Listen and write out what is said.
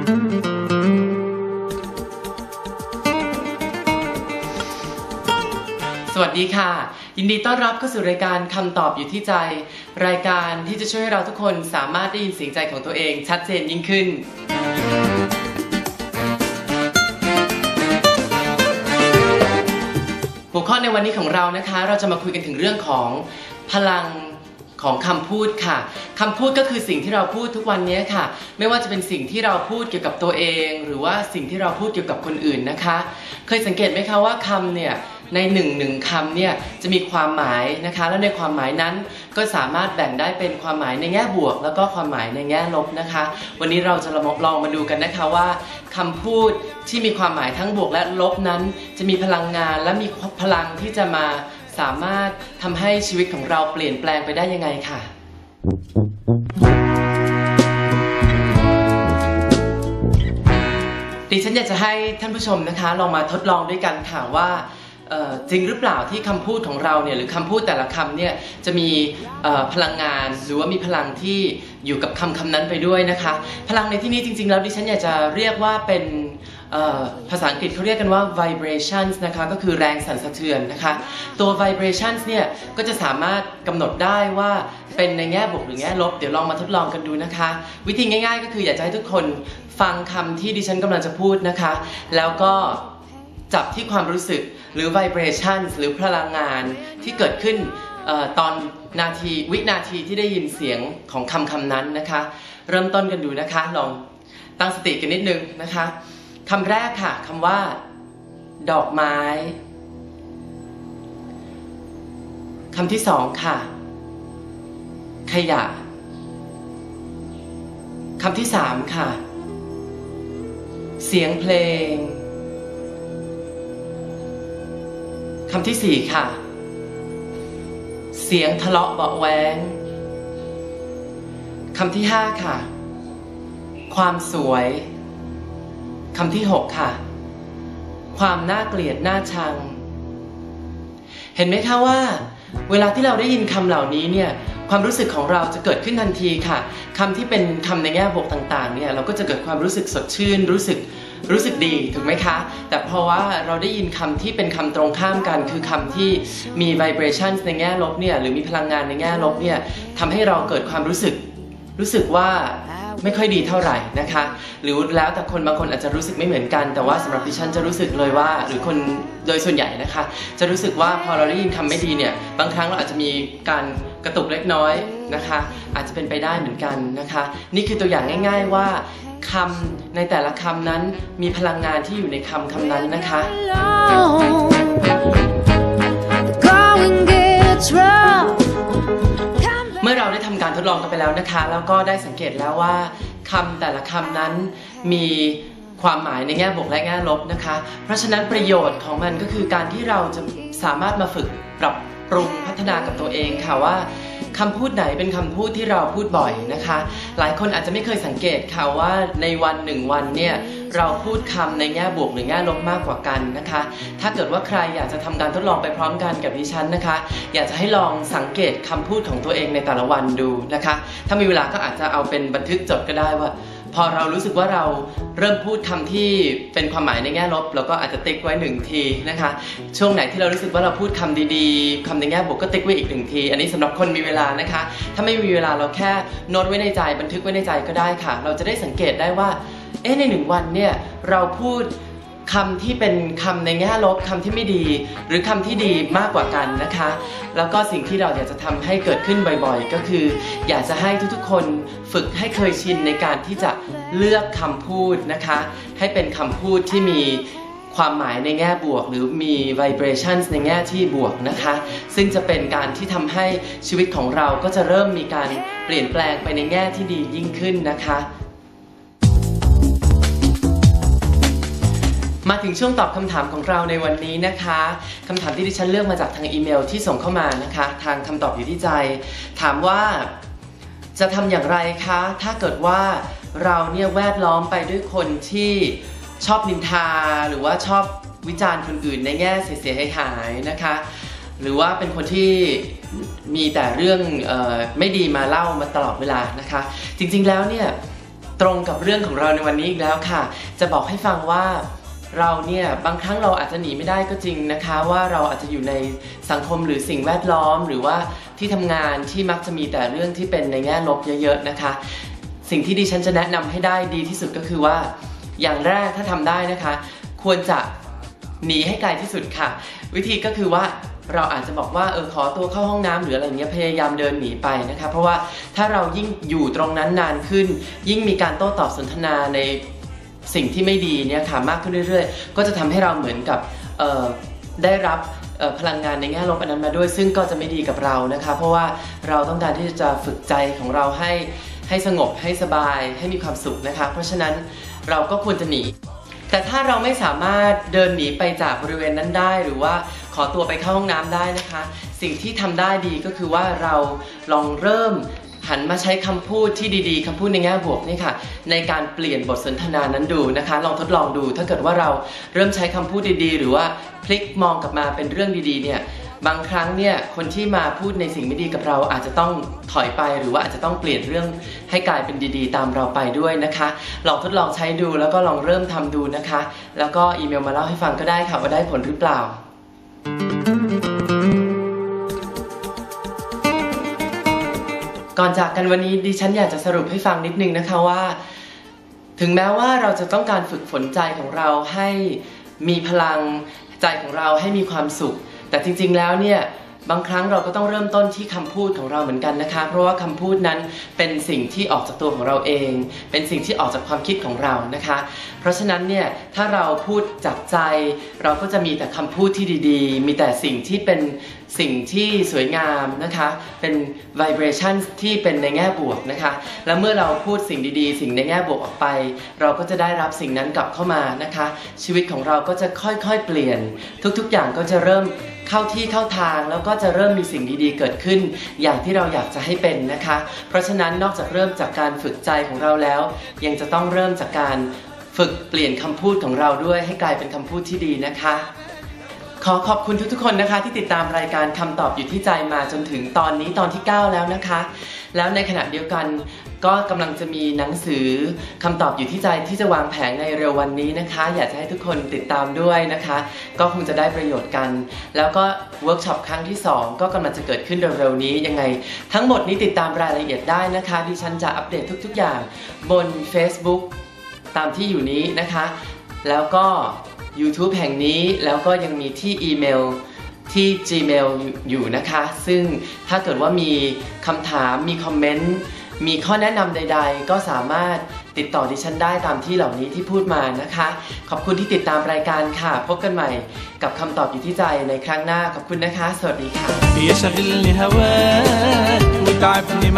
สวัสดีค่ะ ยินดีต้อนรับเข้าสู่รายการคำตอบอยู่ที่ใจ รายการที่จะช่วยให้เราทุกคนสามารถได้ยินเสียงใจของตัวเองชัดเจนยิ่งขึ้นหัวข้อในวันนี้ของเรานะคะ เราจะมาคุยกันถึงเรื่องของพลัง ของคำพูดค่ะคำพูดก็คือสิ่งที่เราพูดทุกวันนี้ค่ะ ไม่ว่าจะเป็นสิ่งที่เราพูดเกี่ยวกับตัวเอง หรือว่าสิ่งที่เราพูดเกี่ยวกับคนอื่นนะคะ เคยสังเกตไหมคะว่าคำเนี่ยในหนึ่งหนึ่งคำเนี่ยจะมีความหมายนะคะ แล้วในความหมายนั้นก็สามารถแบ่งได้เป็นความหมายในแง่บวก แล้วก็ความหมายในแง่ลบนะคะ วันนี้เราจะลองมาดูกันนะคะว่าคำพูดที่มีความหมายทั้งบวกและลบนั้น จะมีพลังงานและมีพลังที่จะมา สามารถทำให้ชีวิตของเราเปลี่ยนแปลงไปได้ยังไงค่ะ ดิฉันอยากจะให้ท่านผู้ชมนะคะ ลองมาทดลองด้วยกันค่ะว่าจริงหรือเปล่าที่คำพูดของเราเนี่ยหรือคำพูดแต่ละคำเนี่ยจะมีพลังงานหรือว่ามีพลังที่อยู่กับคำคำนั้นไปด้วยนะคะ พลังในที่นี้จริง ๆ แล้วดิฉันอยากจะเรียกว่าเป็น ภาษาอังกฤษเขาเรียกกันว่า vibrations นะคะก็คือแรงสั่นสะเทือนนะคะตัว vibrations เนี่ยก็จะสามารถกำหนดได้ว่าเป็นในแง่บวกหรือแง่ลบ เดี๋ยวลองมาทดลองกันดูนะคะ วิธีง่าย ๆ ก็คืออยากจะให้ทุกคนฟังคำที่ดิฉันกำลังจะพูดนะคะ แล้วก็จับที่ความรู้สึกหรือ vibrations หรือพลังงานที่เกิดขึ้นออตอนนาทีวินาทีที่ได้ยินเสียงของคำคำนั้นนะคะ เริ่มต้นกันดูนะคะลองตั้งสติกันนิดนึงนะคะ คำแรกค่ะคำว่า ดอกไม้คำที่สองค่ะ ขยะคำที่สามค่ะ เสียงเพลงคำที่สี่ค่ะ เสียงทะเลาะเบาแวงคำที่ห้าค่ะ ความสวย คำที่หกค่ะ ความน่าเกลียดน่าชัง เห็นไหมคะว่า เวลาที่เราได้ยินคำเหล่านี้เนี่ยความรู้สึกของเราจะเกิดขึ้นทันทีค่ะคำที่เป็นคำในแง่บวกต่างๆเนี่ยเราก็จะเกิดความรู้สึกสดชื่น รู้สึกรู้สึกดีถูกไหมคะ แต่เพราะว่าเราได้ยินคำที่เป็นคำตรงข้ามกัน คือคำที่มี vibration ในแง่ลบเนี่ยหรือมีพลังงานในแง่ลบเนี่ยทำให้เราเกิดความรู้สึกรู้สึกว่า ไม่ค่อยดีเท่าไหร่นะคะ หรือแล้วแต่คนบางคนอาจจะรู้สึกไม่เหมือนกัน แต่ว่าสำหรับดิฉันจะรู้สึกเลยว่า หรือคนโดยส่วนใหญ่นะคะ จะรู้สึกว่าพอเราได้ยินคำไม่ดีเนี่ยบางครั้งเราอาจจะมีการกระตุกเล็กน้อยนะคะ อาจจะเป็นไปได้เหมือนกันนะคะ นี่คือตัวอย่างง่าย ๆว่าคำในแต่ละคำนั้นมีพลังงานที่อยู่ในคำคำนั้นนะคะ ด้ทำกาลองกันไปแล้วนะคะ แล้วก็ได้สังเกตแล้วว่าคำแต่ละคำนั้นมีความหมายในแง่บวกและแง่ลบนะคะ เพราะฉะนั้นประโยชน์ของมันก็คือการที่เราจะสามารถมาฝึกปรับ ปรุงพัฒนากับตัวเองค่ะว่าคำพูดไหนเป็นคำพูดที่เราพูดบ่อยนะคะ หลายคนอาจจะไม่เคยสังเกตค่ะว่าในวันหนึ่งวันเนี่ยเราพูดคำในแง่บวกหรือแง่ลบมากกว่ากันนะคะ ถ้าเกิดว่าใครอยากจะทำการทดลองไปพร้อมกันกับดิฉันนะคะ อยากจะให้ลองสังเกตคำพูดของตัวเองในแต่ละวันดูนะคะ ถ้ามีเวลาก็อาจจะเอาเป็นบันทึกจดก็ได้ว่า พอเรารู้สึกว่าเราเริ่มพูดคำที่เป็นความหมายในแง่ลบเราก็อาจจะติ๊กไว้หนึ่งทีนะคะ ช่วงไหนที่เรารู้สึกว่าเราพูดคำดีๆคำในแง่บวกก็ติ๊กไว้อีกหนึ่งที อันนี้สำหรับคนมีเวลานะคะ ถ้าไม่มีเวลาเราแค่โน้ตไว้ในใจบันทึกไว้ในใจก็ได้ค่ะ เราจะได้สังเกตได้ว่า เอ๊ะในหนึ่งวันเนี่ยเราพูด คำที่เป็นคำในแง่ลบคำที่ไม่ดี หรือคำที่ดีมากกว่ากันนะคะ แล้วก็สิ่งที่เราอยากจะทำให้เกิดขึ้นบ่อยๆ ก็คือ อยากจะให้ทุกๆคนฝึกให้เคยชินในการที่จะเลือกคำพูดนะคะ ให้เป็นคำพูดที่มีความหมายในแง่บวก หรือมี vibrations ในแง่ที่บวกนะคะ ซึ่งจะเป็นการที่ทำให้ชีวิตของเราก็จะเริ่มมีการเปลี่ยนแปลงไปในแง่ที่ดียิ่งขึ้นนะคะ มาถึงช่วงตอบคำถามของเราในวันนี้นะคะคำถามที่ดิฉันเลือกมาจากทางอีเมลที่ส่งเข้ามานะคะ ทางคำตอบอยู่ที่ใจ ถามว่าจะทำอย่างไรคะ ถ้าเกิดว่าเราเนี่ยแวดล้อมไปด้วยคนที่ชอบนินทา หรือว่าชอบวิจารณ์คนอื่นในแง่เสียหายนะคะ หรือว่าเป็นคนที่มีแต่เรื่องออไม่ดีมาเล่ามาตลอดเวลานะคะ จริงๆแล้วเนี่ยตรงกับเรื่องของเราในวันนี้อีกแล้วค่ะ จะบอกให้ฟังว่า เราเนี่ยบางครั้งเราอาจจะหนีไม่ได้ก็จริงนะคะ ว่าเราอาจจะอยู่ในสังคมหรือสิ่งแวดล้อม หรือว่าที่ทำงานที่มักจะมีแต่เรื่องที่เป็นในแง่ลบเยอะ ๆนะคะ สิ่งที่ดิฉันจะแนะนำให้ได้ดีที่สุดก็คือว่า อย่างแรกถ้าทำได้นะคะ ควรจะหนีให้ไกลที่สุดค่ะ วิธีก็คือว่าเราอาจจะบอกว่าเออขอตัวเข้าห้องน้ำหรืออะไรเงี้ยพยายามเดินหนีไปนะคะ เพราะว่าถ้าเรายิ่งอยู่ตรงนั้นนานขึ้น ยิ่งมีการโต้ตอบสนทนาใน สิ่งที่ไม่ดีเนี่ยค่ะมากขึ้นเรื่อยๆ ก็จะทำให้เราเหมือนกับได้รับพลังงานในแง่ลบอันนั้นมาด้วย ซึ่งก็จะไม่ดีกับเรานะคะ เพราะว่าเราต้องการที่จะฝึกใจของเราให้ให้สงบให้สบาย ให้มีความสุขนะคะ เพราะฉะนั้นเราก็ควรจะหนี แต่ถ้าเราไม่สามารถเดินหนีไปจากบริเวณนั้นได้ หรือว่าขอตัวไปเข้าห้องน้ำได้นะคะ สิ่งที่ทำได้ดีก็คือว่าเราลองเริ่ม หันมาใช้คำพูดที่ดีๆคำพูดในแง่บวกนี่ค่ะ ในการเปลี่ยนบทสนทนานั้นดูนะคะ ลองทดลองดูถ้าเกิดว่าเราเริ่มใช้คำพูดดีๆ หรือว่าพลิกมองกลับมาเป็นเรื่องดีๆเนี่ยบางครั้งเนี่ยคนที่มาพูดในสิ่งไม่ดีกับเราอาจจะต้องถอยไปหรือว่าอาจจะต้องเปลี่ยนเรื่องให้กลายเป็นดีๆ ตามเราไปด้วยนะคะลองทดลองใช้ดูแล้วก็ลองเริ่มทำดูนะคะ แล้วก็อีเมลมาเล่าให้ฟังก็ได้ค่ะว่าได้ผลหรือเปล่า ก่อนจากกันวันนี้ดิฉันอยากจะสรุปให้ฟังนิดนึงนะคะว่า ถึงแม้ว่าเราจะต้องการฝึกฝนใจของเราให้มีพลังใจของเราให้มีความสุข แต่จริงๆแล้วเนี่ย บางครั้งเราก็ต้องเริ่มต้นที่คำพูดของเราเหมือนกันนะคะ เพราะว่าคำพูดนั้นเป็นสิ่งที่ออกจากตัวของเราเอง เป็นสิ่งที่ออกจากความคิดของเรานะคะ เพราะฉะนั้นเนี่ยถ้าเราพูดจากใจ เราก็จะมีแต่คำพูดที่ดีๆ มีแต่สิ่งที่เป็นสิ่งที่สวยงามนะคะ เป็น vibration ที่เป็นในแง่บวกนะคะ แล้วเมื่อเราพูดสิ่งดีๆ สิ่งในแง่บวกออกไป เราก็จะได้รับสิ่งนั้นกลับเข้ามานะคะ ชีวิตของเราก็จะค่อยๆเปลี่ยน ทุกๆอย่างก็จะเริ่ม เข้าที่เข้าทาง แล้วก็จะเริ่มมีสิ่งดีๆ เกิดขึ้น อย่างที่เราอยากจะให้เป็นนะคะ เพราะฉะนั้นนอกจากเริ่มจากการฝึกใจของเราแล้ว ยังจะต้องเริ่มจากการฝึกเปลี่ยนคำพูดของเราด้วยให้กลายเป็นคำพูดที่ดีนะคะ ขอขอบคุณทุกๆคนนะคะ ที่ติดตามรายการคำตอบอยู่ที่ใจมาจนถึงตอนนี้ตอนที่ 9 แล้วนะคะ แล้วในขณะเดียวกันก็กำลังจะมีหนังสือคำตอบอยู่ที่ใจที่จะวางแผงในเร็ววันนี้นะคะ อยากจะให้ทุกคนติดตามด้วยนะคะ ก็คงจะได้ประโยชน์กัน แล้วก็เวิร์กช็อปครั้งที่ 2 ก็กำลังจะเกิดขึ้นเร็วๆนี้ยังไง ทั้งหมดนี้ติดตามรายละเอียดได้นะคะ ดิฉันจะอัปเดตทุกๆอย่างบน Facebook ตามที่อยู่นี้นะคะ แล้วก็ YouTube แห่งนี้แล้วก็ยังมีที่อีเมลที่ Gmail อยู่นะคะ ซึ่งถ้าเกิดว่ามีคำถาม มีคอมเมนต์ มีข้อแนะนำใด ๆ ก็สามารถติดต่อดิฉันได้ตามที่เหล่านี้ที่พูดมานะคะ ขอบคุณที่ติดตามรายการค่ะ พบกันใหม่กับคำตอบอยู่ที่ใจในครั้งหน้า ขอบคุณนะคะ สวัสดีค่ะ يشغلني هواك وتعبني